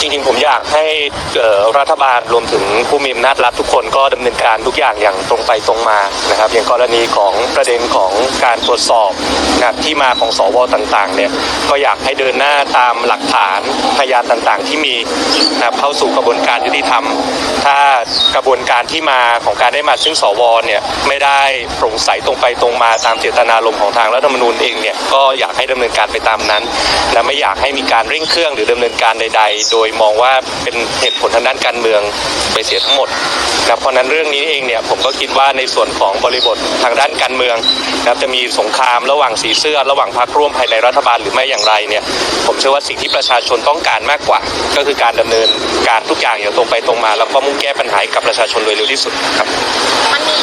จริงๆ ผมอยากให้รัฐบาลรวมถึงผู้มีอำนาจรัฐทุกคนก็ดำเนินการทุกอย่างอย่างตรงไปตรงมานะครับอย่างกรณีของประเด็นของการตรวจสอบนะที่มาของสวต่างๆเนี่ยก็อยากให้เดินหน้าตามหลักฐานพยานต่างๆ ที่มีนะเข้าสู่กระบวนการยุติธรรม ถ้ากระบวนการที่มาของการได้มาซึ่งสวเนี่ยไม่ได้โปร่งใสตรงไปตรงมาตามเจตนารมณ์ของทางรัฐธรรมนูญเองเนี่ยก็อยากให้ดำเนินการไปตามนั้นและไม่อยากให้มีการเร่งเครื่องหรือดำเนินการใด ๆ โดยมองว่าเป็นเหตุผลทางด้านการเมืองไปเสียทั้งหมดนะเพราะนั้นเรื่องนี้เองเนี่ยผมก็คิดว่าในส่วนของบริบททางด้านการเมืองนะจะมีสงครามระหว่างสีเสื้อ ระหว่างพรรคร่วมภายในรัฐบาลหรือไม่อย่างไรเนี่ยผมเชื่อว่าสิ่งที่ประชาชนต้องการมากกว่า ก็คือการดำเนินการทุกอย่างอย่างตรงไปตรงมา แล้วก็มุ่งแก้ปัญหาให้กับประชาชนโดยเร็วที่สุดครับมันมี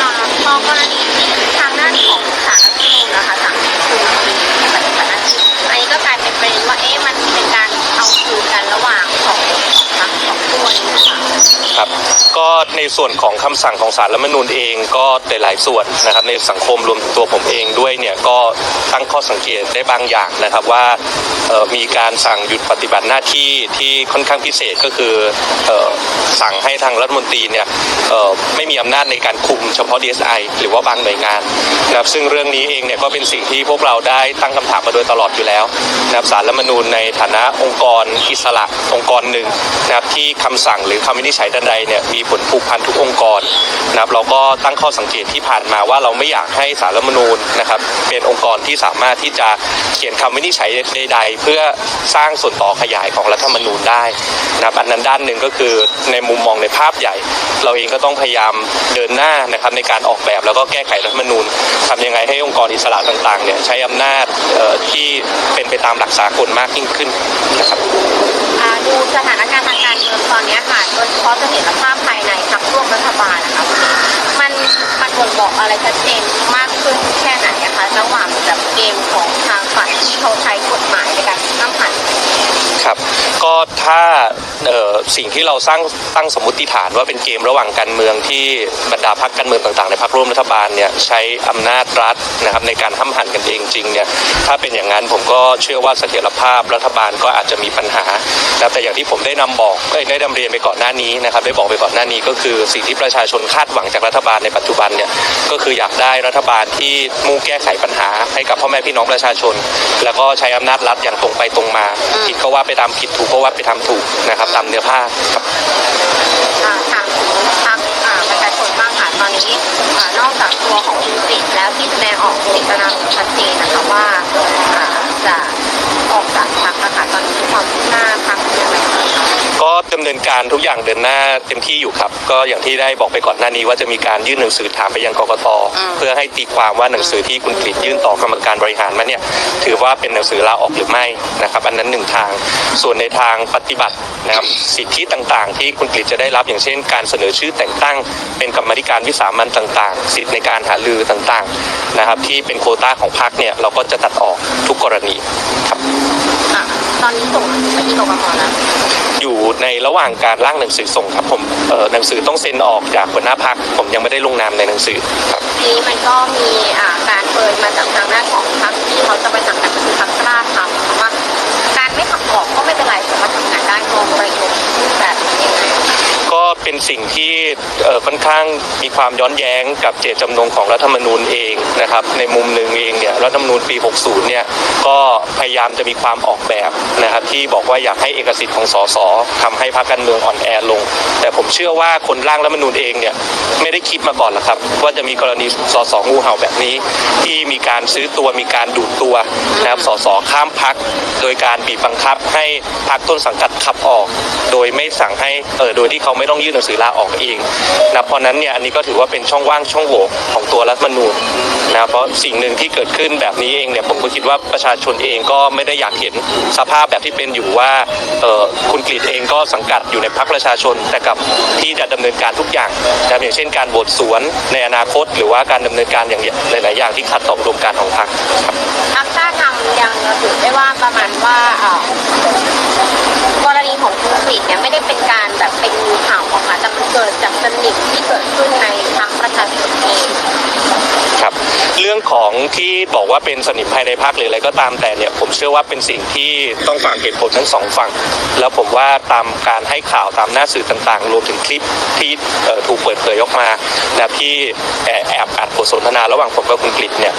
อ่าพอกรณีที่ทางด้านของศา ในส่วนของคำสั่งของศาลรัฐมนูญเองก็หลายๆส่วนนะครับในสังคมรวมถึงตัวผมเองด้วยเนี่ยก็ตั้งข้อสังเกตได้บางอย่างนะครับว่ามีการสั่งหยุดปฏิบัติหน้าที่ที่ค่อนข้างพิเศษก็คืออสั่งให้ทางรัฐมนตรีเนี่ยไม่มีอำนาจในการคุมเฉพาะ DSI หรือว่าบางหน่วยงานนะครับซึ่งเรื่องนี้เองเนี่ยก็เป็นสิ่งที่พวกเราได้ตั้งคำถามมาโดยตลอดอยู่แล้วนะครับศาลรัฐมนูญในฐานะองค์กรอิสระองค์กรหนึ่งนะครับที่คำสั่งหรือคำวินิจฉัยใดๆเนี่ยมีผลผูกพันทุกองค์กรนะครับเราก็ตั้งข้อสังเกตที่ผ่านมาว่าเราไม่อยากให้ศาลรัฐมนูญนะครับเป็นองค์กรที่สามารถที่จะเขียนคำวินิจฉัยใด ๆ เพื่อสร้างส่วนต่อขยายของรัฐธรรมนูญได้นะครับอันนั้นด้านหนึ่งก็คือในมุมมองในภาพใหญ่ เราเองก็ต้องพยายามเดินหน้านะครับในการออกแบบแล้วก็แก้ไขรัฐธรรมนูญทำยังไงให้องค์กรอิสระต่างๆเนี่ยใช้อำนาจที่เป็นไปตามหลักสากลมากยิ่งขึ้นนะครับดูสถานการณ์ทางการเมืองตอนนี้ค่ะโดยเฉพาะเสถียรภาพภายในพรรคร่วมรัฐบาลนะคะมันมันบ่งบอกอะไรชัดเจนมากขึ้นแค่ไหนนะคะระหว่างแบบเกมของทางฝ่ายที่เขาใช้กฎหมายในการห้ามหันครับ ก็ ถ้าสิ่งที่เราสร้างตั้งสมมติฐานว่าเป็นเกมระหว่างการเมืองที่บรรดาพรรคการเมืองต่างๆ ในพรรคร่วมรัฐบาลเนี่ยใช้อำนาจรัฐนะครับในการห้ามหันกันเองจริงเนี่ยถ้าเป็นอย่างนั้นผมก็เชื่อว่าเสถียรภาพรัฐบาลก็อาจจะมีปัญหานะแต่อย่างที่ผมได้นำบอกเอ้ยได้นำเรียนไปก่อนหน้านี้นะครับได้บอกไปก่อนหน้านี้ก็คือสิ่งที่ประชาชนคาดหวังจากรัฐบาลในปัจจุบันเนี่ยก็คืออยากได้รัฐบาลที่มุ่งแก้ไขปัญหาให้กับพ่อแม่พี่น้องประชาชน แล้วก็ใช้อำนาจรัฐอย่างตรงไปตรงมาผิดก็ว่าไปตามผิดถูกก็ว่าไปทำถูกนะครับตามเนื้อผ้าครับอ่าถามถึงทางอ่าประชาชนบ้างค่ะตอนนี้อ่านอกจากตัวของคุณสิทธิ์แล้วที่แสดงออกเจตนารมณ์ชัดเจนนะคะว่า ดำเนินการทุกอย่างเดินหน้าเต็มที่อยู่ครับ ก็อย่างที่ได้บอกไปก่อนหน้านี้ว่าจะมีการยื่นหนังสือถามไปยังกกตอืมเพื่อให้ตีความว่าหนังสือที่คุณกฤษยื่นต่อกรรมการบริหารมาเนี่ยถือว่าเป็นหนังสือลาออกหรือไม่นะครับ อันนั้นหนึ่งทาง ส่วนในทางปฏิบัตินะครับสิทธิต่างๆ ที่คุณกฤษจะได้รับอย่างเช่น การเสนอชื่อแต่งตั้ง เป็นกรรมาธิการวิสามันต่างๆ สิทธิในการหารือต่างๆนะครับที่เป็นโควต้าของพรรคเนี่ยเราก็จะตัดออกทุกกรณีครับอะ ตอนนี้ส่งไปที่กกตแล้วอยู่ในระหว่างการร่างหนังสือส่งครับผมเอ่อหนังสือต้องเซ็นออกจากหัวหน้าพักผมยังไม่ได้ลงนามในหนังสือครับทีนี้มันก็มีอ่าการเปิดมาจากทางด้านของพรรคที่เขาจะไปสังกัดคือพรรคกล้าทำว่าการ ไม่ขับออกก็ไม่เป็นไรสามารถทำงานได้มองประโยชน์แบบนี้ยังไงก็เป็นสิ่งที่ค่อนข้างมีความย้อนแย้งกับเจตจำนงของรัฐธรรมนูญเองนะครับในมุมหนึ่งเองเนี่ยรัฐธรรมนูญปี 60 เนี่ยก็พยายามจะมีความออกแบบนะครับที่บอกว่าอยากให้เอกสิทธิ์ของสสทำให้พรรคการเมืองอ่อนแอลง แต่ผมเชื่อว่าคนร่างรัฐธรรมนูญเองเนี่ยไม่ได้คิดมาก่อนหรอกครับว่าจะมีกรณีสสงูเห่าแบบนี้ ที่มีการซื้อตัวมีการดูดตัวนะครับสสข้ามพักโดยการบีบบังคับให้พักต้นสังกัดขับออก โดยไม่สั่งให้เออโดยที่เขาไม่ต้องยื่นหนังสือลาออกเองนะเพราะนั้นเนี่ยอันนี้ก็ถือว่าเป็นช่องว่างช่องโหว่ของตัวรัฐมนูญนะเพราะสิ่งหนึ่งที่เกิดขึ้นแบบนี้เองเนี่ยผมก็คิดว่าประชาชนเองก็ไม่ได้อยากเห็นสภาพแบบที่เป็นอยู่ว่าเออคุณกฤษเองก็สังกัดอยู่ในพรรคประชาชน แต่กับที่จะดำเนินการทุกอย่างนะอย่างเช่นการโหวตสวนในอนาคต หรือว่าการดำเนินการอย่างหลายๆอย่างที่ขัดต่ออุดมการของพรรคครับพักกล้าทำยังระบุได้ว่าประมาณว่าอ่อกรณีของคุณกฤษเนี่ยไม่ได้เป็นการแบบเป็นเห่าออกมาแต่มันเกิดจากสนิมที่เกิดขึ้นในทางประชาชนเอง ครับเรื่องของที่บอกว่าเป็นสนิมภายในพักหรืออะไรก็ตามแต่เนี่ยผมเชื่อว่าเป็นสิ่งที่ต้องฟังเหตุผลทั้งสองฝั่ง แล้วผมว่าตามการให้ข่าวตามหน้าสื่อต่างๆ รวมถึงคลิปที่ถูกเปิดเผยออกมานะที่แอบแอบอัดบทสนทนาระหว่างผมกับคุณกฤษเนี่ย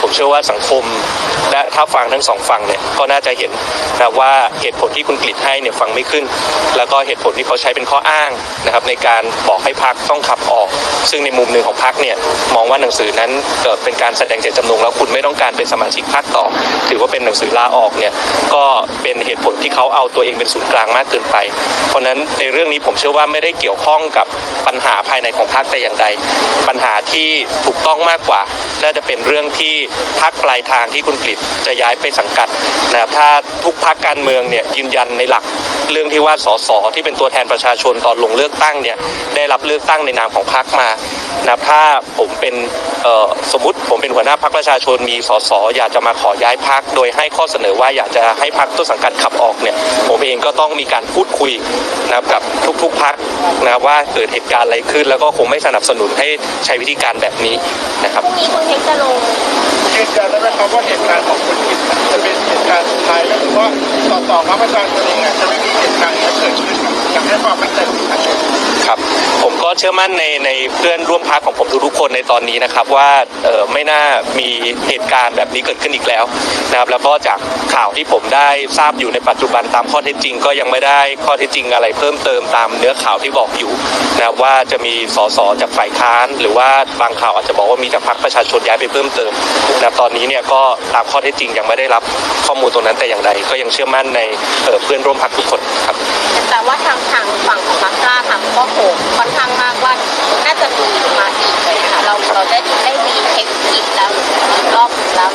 ผมเชื่อว่าสังคมและถ้าฟังทั้งสองฝั่งเนี่ยก็น่าจะเห็นนะว่าเหตุผลที่คุณกฤษให้เนี่ยฟังไม่ขึ้น แล้วก็เหตุผลที่เขาใช้เป็นข้ออ้างนะครับในการบอกให้พักต้องขับออก ซึ่งในมุมหนึ่งของพักเนี่ยมองว่าหนังสือนั้นเกิดเป็นการแสดงเจตจำนงแล้วคุณไม่ต้องการเป็นสมาชิกพรรคต่อ ถือว่าเป็นหนังสือลาออกเนี่ยก็เป็นเหตุผลที่เขาเอาตัวเองเป็นศูนย์กลางมากเกินไป เพราะนั้นในเรื่องนี้ผมเชื่อว่าไม่ได้เกี่ยวข้องกับปัญหาภายในของพรรคแต่อย่างใด ปัญหาที่ถูกต้องมากกว่า น่าจะเป็นเรื่องที่พรรคปลายทางที่คุณกฤษจะย้ายไปสังกัดนะครับถ้าทุกพรรคการเมืองเนี่ยยืนยันในหลักเรื่องที่ว่าสสที่เป็นตัวแทนประชาชนตอนลงเลือกตั้งเนี่ยได้รับเลือกตั้งในนามของพรรคมานะถ้าผมเป็นเอ่อสมมติผมเป็นหัวหน้าพรรคประชาชนมีสสอยากจะมาขอย้ายพรรคโดยให้ข้อเสนอว่าอยากจะให้พรรคต้นสังกัดขับออกเนี่ยผมเองก็ต้องมีการพูดคุยนะครับกับทุกๆพรรคนะครับว่าเกิดเหตุการณ์อะไรขึ้น แล้วก็คงไม่สนับสนุนให้ใช้วิธีการแบบนี้นะครับพรุ่งนี้คุณเพชรจะลงยืนยันได้ไหมครับว่าเหตุการณ์ของคุณกิตจะเป็นเหตุการณ์สุดท้ายแล้วหรือว่าต่อต่อพรรคประชาชนเองอาจจะไม่มีเหตุการณ์นี้เกิด ชื่อมั่นในในเพื่อนร่วมพักของผมทุกๆคนในตอนนี้นะครับว่าไม่น่ามีเหตุการณ์แบบนี้เกิดขึ้นอีกแล้วนะครับแล้วก็จากข่าวที่ผมได้ทราบอยู่ในปัจจุบันตามข้อเท็จจริง ก็ยังไม่ได้ข้อเท็จจริงอะไรเพิ่มเติมตามเนื้อข่าวที่บอกอยู่นะว่าจะมีสสจากฝ่ายค้าน หรือว่าบางข่าวอาจจะบอกว่ามีจากพรรคประชาชนย้ายไปเพิ่มเติมนะตอนนี้เนี่ยก็ตามข้อเท็จจริงยังไม่ได้รับข้อมูลตรงนั้นแต่อย่างใดก็ยังเชื่อมั่นในเพื่อนร่วมพักทุกคนครับแต่ว่าทางทางฝั่งของพรรคกล้าทำก็โหมค่อนข้างมากว่าน่าจะมีมาอีกเลยค่ะเราเราได้ได้รีเช็คอีกแล้วรอบแล้ว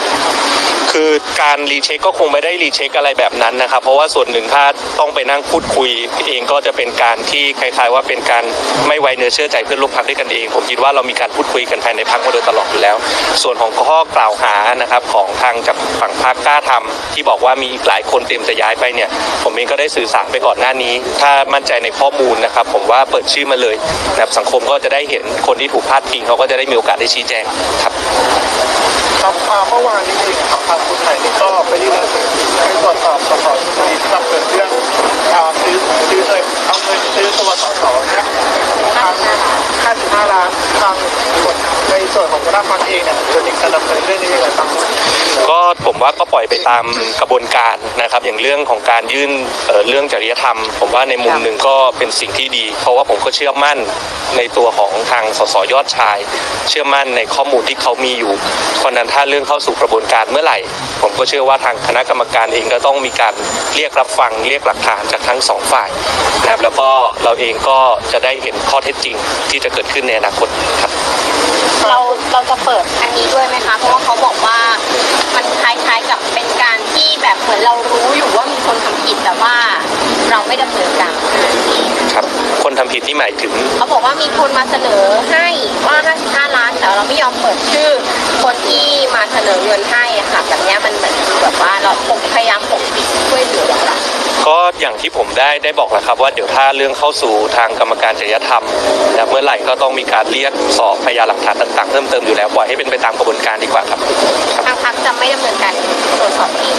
คือการรีเช็คก็คงไม่ได้รีเช็คอะไรแบบนั้นนะครับ เพราะว่าส่วนหนึ่งถ้าต้องไปนั่งพูดคุยเองก็จะเป็นการที่คล้ายๆว่าเป็นการไม่ไว้เนื้อเชื่อใจเพื่อนร่วมพักด้วยกันเอง ผมคิดว่าเรามีการพูดคุยกันภายในพักมาโดยตลอดอยู่แล้ว ส่วนของข้อกล่าวหานะครับของทางจากฝั่งพักกล้าทำที่บอกว่ามีอีกหลายคนเตรียมจะย้ายไปเนี่ยผมเองก็ได้สื่อสารไปก่อนหน้านี้ ถ้ามั่นใจในข้อมูลนะครับ ผมว่าเปิดชื่อมาเลยนะครับสังคมก็จะได้เห็นคนที่ถูกพาดพิงเขาก็จะได้มีโอกาสได้ชี้แจงครับครับอ่าเมื่อวานนี้เองครับทางคุณไทยนี่ก็ไปยื่นหนังสือให้ตรวจสอบสสชุดนี้ที่รับเกิดเรื่องอ่าซื้อซื้อเลยเอาเงินซื้อตัวสสเนี่ยทาง55ล้านทาง ส่วนของคณะพรรคเองเนี่ยจะมีการดำเนินเรื่องนี้ยังไงบ้างก็ผมว่าก็ปล่อยไปตามกระบวนการนะครับ อย่างเรื่องของการยื่นเเรื่องจริยธรรม ผมว่าในมุมหนึ่งก็เป็นสิ่งที่ดี เพราะว่าผมก็เชื่อมั่นในตัวของทางสสยอดชาย เชื่อมั่นในข้อมูลที่เขามีอยู่เพราะฉะนั้นถ้าเรื่องเข้าสู่กระบวนการเมื่อไหร่ ผมก็เชื่อว่าทางคณะกรรมการเองก็ต้องมีการเรียกรับฟังเรียกหลักฐานจากทั้งสองฝ่ายนะครับแล้วก็เราเองก็จะได้เห็นข้อเท็จจริงที่จะเกิดขึ้นในอนาคตครับเราเราจะเปิดอันนี้ด้วยไหมคะ เพราะว่าเขาบอกว่ามันคล้ายๆกับเป็นการที่แบบเหมือนเรารู้อยู่ว่ามีคนทำผิดแต่ว่าเราไม่ดำเนินการครับ คนทำผิดที่หมายถึง เขาบอกว่ามีคนมาเสนอให้ว่า 55 ล้านแต่เราไม่ยอมเปิดชื่อ คนที่มาเสนอเงินให้อะค่ะแบบเนี้ยมันเหมือนแบบว่าเราปกพยายามปกปิดช่วยเหลือเรา ก็อย่างที่ผมได้ได้บอกแล้วครับว่าเดี๋ยวถ้าเรื่องเข้าสู่ทางกรรมการจริยธรรมนะเมื่อไหร่ก็ต้องมีการเรียกสอบพยานหลักฐานต่างๆเพิ่มเติมอยู่แล้วปล่อยให้เป็นไปตามกระบวนการดีกว่าครับทางพักจะไม่ดำเนินการตรวจสอบเอง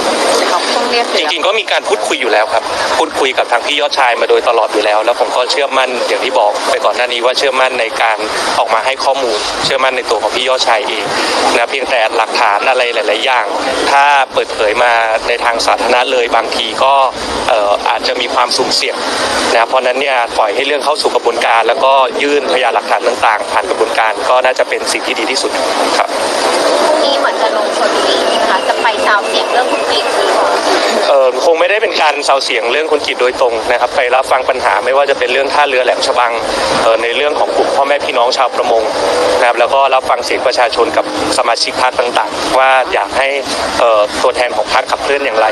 เขาต้องเรียกจริงๆก็มีการพูดคุยอยู่แล้วครับ พูดคุยกับทางพี่ยอดชายมาโดยตลอดอยู่แล้ว แล้วผมก็เชื่อมั่นอย่างที่บอกไปก่อนหน้านี้ว่าเชื่อมั่นในการออกมาให้ข้อมูล เชื่อมั่นในตัวของพี่ยอดชายเองนะเพียงแต่หลักฐานอะไรหลาย ๆ อย่าง ถ้าเปิดเผยมาในทางสาธารณะเลยบางทีก็เอาจจะมีความสุ่มเสี่ยงนะเพราะนั้นเนี่ยปล่อยให้เรื่องเข้าสู่กระบวนการ แล้วก็ยื่นพยานหลักฐานต่างๆ ผ่านกระบวนการก็น่าจะเป็นสิ่งที่ดีที่สุดครับพรุ่งนี้เหมือนจะลงชนบุรีนะคะ จะไปซาวเสียงเรื่องคุณกฤษเออคงไม่ได้เป็นการเซาเสียงเรื่องคนกิจโดยตรงนะครับ ไปรับฟังปัญหาไม่ว่าจะเป็นเรื่องท่าเรือแหลมฉบังเอ่อในเรื่องของกลุ่มพ่อแม่พี่น้องชาวประมงนะครับแล้วก็รับฟังเสียงประชาชนกับสมาชิกพรรคต่างๆ ว่าอยากให้เอ่อตัวแทนของพรรคขับเคลื่อนอย่างไร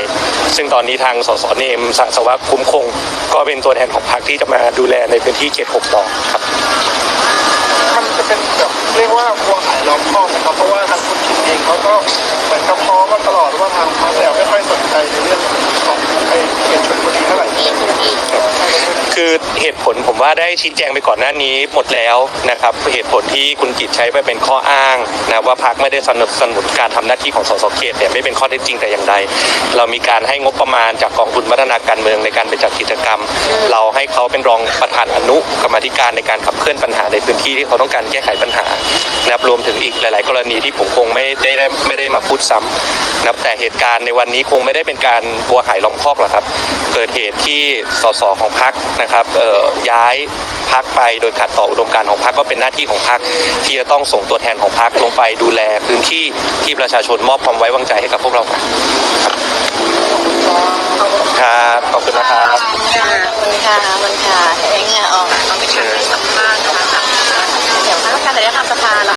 ซึ่งตอนนี้ทางสสเนมสะสวะคุ้มคง ก็เป็นตัวแทนของพรรคที่จะมาดูแลในพื้นที่เขตหกต่อครับ มันจะเป็นแบบเรียกว่าวงหาย ล้อมคอกนะครับเพราะว่าทางคุณกิตเองเขาก็เหมือนกับพ้อมาตลอดว่าทางพรรคเนี่ยไม่ค่อยสนใจในเรื่องของไอ้เขตชลบุรีเท่าไหร่คือเหตุผลผมว่าได้ชี้แจงไปก่อนหน้านี้หมดแล้วนะครับเหตุผลที่คุณกิจใช้ไปเป็นข้ออ้างนะว่าพักไม่ได้สนับสนุนการทำหน้าที่ของสสเขตเนี่ยไม่เป็นข้อเท็จจริงแต่อย่างใด เรามีการให้งบประมาณจากกองทุนพัฒนาการเมืองในการไปจัดกิจกรรม เราให้เขาเป็นรองประธานอนุกรรมธิการในการขับเคลื่อนปัญหาในพื้นที่ที่เขาต้องการแก้ไขปัญหานะครับรวมถึงอีกหลาย ๆ กรณีที่ผมคงไม่ได้ไม่ได้มาพูดซ้ำนะครับแต่เหตุการณ์ในวันนี้คงไม่ได้เป็นการบัวหายล้อมคอกหรอกครับ เกิดเหตุที่สสของพรรคนะครับย้ายพักไปโดยขัดต่ออุดมการของพรรคก็เป็นหน้าที่ของพรรคที่จะต้องส่งตัวแทนของพรรคลงไปดูแลพื้นที่ที่ประชาชนมอบความไว้วางใจให้กับพวกเราครับครับขอบคุณนะครับค่ะคุณค่ะมันค่ะเองเนี่ยออกเชิญสัมภาษณ์นะคะเดี๋ยวข้าราชการจะได้ทำสภาละ